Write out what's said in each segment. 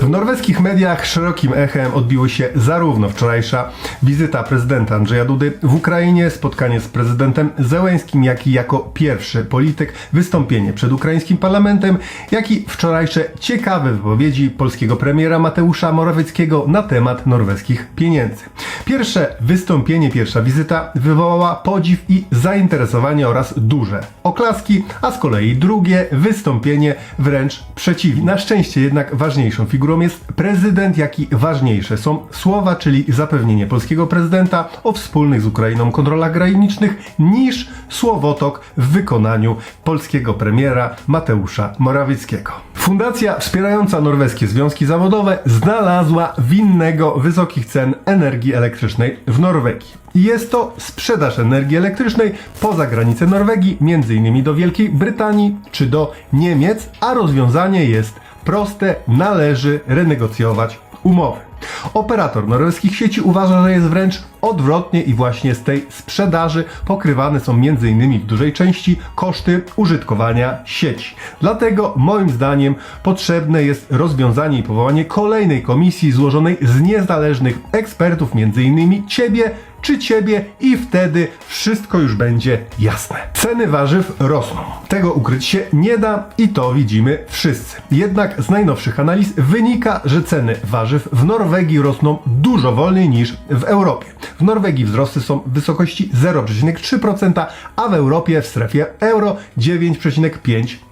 W norweskich mediach szerokim echem odbiło się zarówno wczorajsza wizyta prezydenta Andrzeja Dudy w Ukrainie, spotkanie z prezydentem Zełęskim, jak i jako pierwszy polityk wystąpienie przed ukraińskim parlamentem, jak i wczorajsze ciekawe wypowiedzi polskiego premiera Mateusza Morawieckiego na temat norweskich pieniędzy. Pierwsze wystąpienie, pierwsza wizyta wywołała podziw i zainteresowanie oraz duże oklaski, a z kolei drugie wystąpienie wręcz przeciwnie. Na szczęście jednak ważniejszą figurą jest prezydent, jak i ważniejsze są słowa, czyli zapewnienie polskiego prezydenta o wspólnych z Ukrainą kontrolach granicznych niż słowotok w wykonaniu polskiego premiera Mateusza Morawieckiego. Fundacja wspierająca norweskie związki zawodowe znalazła winnego wysokich cen energii elektrycznej w Norwegii. Jest to sprzedaż energii elektrycznej poza granicę Norwegii, m.in. do Wielkiej Brytanii czy do Niemiec, a rozwiązanie jest proste, należy renegocjować umowy. Operator norweskich sieci uważa, że jest wręcz odwrotnie i właśnie z tej sprzedaży pokrywane są m.in. w dużej części koszty użytkowania sieci. Dlatego moim zdaniem potrzebne jest rozwiązanie i powołanie kolejnej komisji złożonej z niezależnych ekspertów, m.in. ciebie czy ciebie i wtedy wszystko już będzie jasne. Ceny warzyw rosną. Tego ukryć się nie da i to widzimy wszyscy. Jednak z najnowszych analiz wynika, że ceny warzyw w Norwegii rosną dużo wolniej niż w Europie. W Norwegii wzrosty są w wysokości 0,3%, a w Europie w strefie euro 9,5%.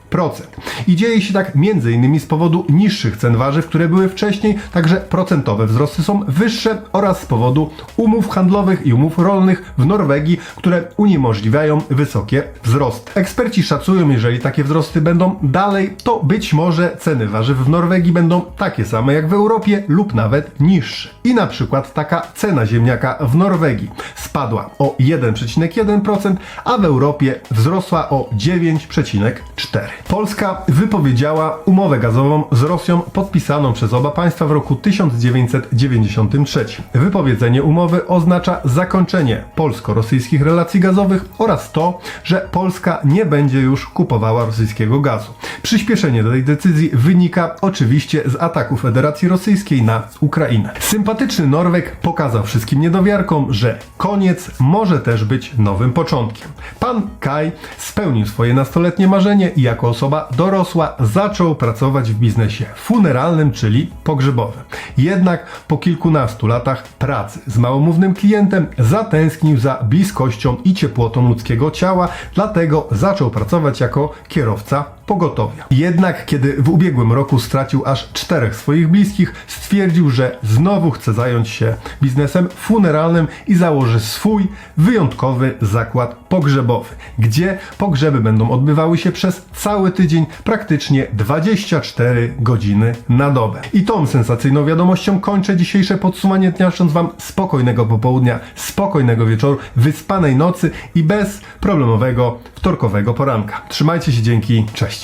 I dzieje się tak m.in. z powodu niższych cen warzyw, które były wcześniej, także procentowe wzrosty są wyższe oraz z powodu umów handlowych i umów rolnych w Norwegii, które uniemożliwiają wysokie wzrosty. Eksperci szacują, jeżeli takie wzrosty będą dalej, to być może ceny warzyw w Norwegii będą takie same jak w Europie lub nawet niższe. I na przykład taka cena ziemniaka w Norwegii spadła o 1,1%, a w Europie wzrosła o 9,4%. Polska wypowiedziała umowę gazową z Rosją podpisaną przez oba państwa w roku 1993. Wypowiedzenie umowy oznacza zakończenie polsko-rosyjskich relacji gazowych oraz to, że Polska nie będzie już kupowała rosyjskiego gazu. Przyspieszenie tej decyzji wynika oczywiście z ataku Federacji Rosyjskiej na Ukrainę. Sympatyczny Norweg pokazał wszystkim niedowiarkom, że koniec może też być nowym początkiem. Pan Kai spełnił swoje nastoletnie marzenie i osoba dorosła zaczął pracować w biznesie funeralnym, czyli pogrzebowym. Jednak po kilkunastu latach pracy z małomównym klientem zatęsknił za bliskością i ciepłotą ludzkiego ciała, dlatego zaczął pracować jako kierowca pogotowia. Jednak kiedy w ubiegłym roku stracił aż czterech swoich bliskich, stwierdził, że znowu chce zająć się biznesem funeralnym i założy swój wyjątkowy zakład pogrzebowy, gdzie pogrzeby będą odbywały się przez cały tydzień, praktycznie 24 godziny na dobę. I tą sensacyjną wiadomością kończę dzisiejsze podsumowanie dnia, życząc Wam spokojnego popołudnia, spokojnego wieczoru, wyspanej nocy i bez problemowego wtorkowego poranka. Trzymajcie się, dzięki, cześć.